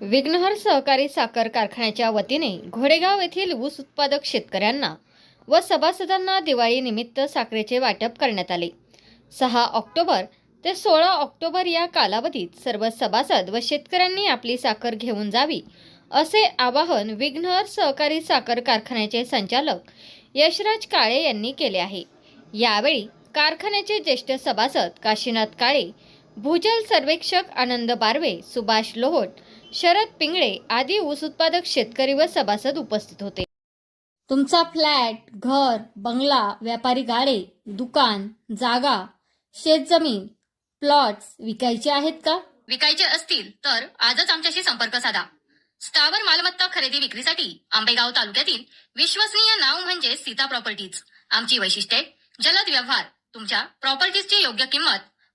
विघ्नहर सहकारी साखर कारखान्याच्या वतीने घोडेगाव येथील ऊस उत्पादक शेतकऱ्यांना व सभासदांना दिवाळीनिमित्त साखरेचे वाटप करण्यात आले. सहा ऑक्टोबर ते सोळा ऑक्टोबर या कालावधीत सर्व सभासद व शेतकऱ्यांनी आपली साखर घेऊन जावी असे आवाहन विघ्नहर सहकारी साखर कारखान्याचे संचालक यशराज काळे यांनी केले आहे. यावेळी कारखान्याचे ज्येष्ठ सभासद काशीनाथ काळे भूजल सर्वेक्षक आनंद बारवे सुभाष लोहोट शरद पिंगळे आदी ऊस उत्पादक शेतकरी व सभासद उपस्थित होते. तुमचा फ्लॅट घर बंगला व्यापारी गाडे दुकान जागा शेतजमीन प्लॉट्स विकायचे आहेत का? विकायचे असतील तर आजच आमच्याशी संपर्क साधा. स्थावर मालमत्ता खरेदी विक्रीसाठी आंबेगाव तालुक्यातील विश्वसनीय नाव म्हणजे सीता प्रॉपर्टीज. आमची वैशिष्ट्ये जलद व्यवहार तुमच्या प्रॉपर्टीजची योग्य किंमत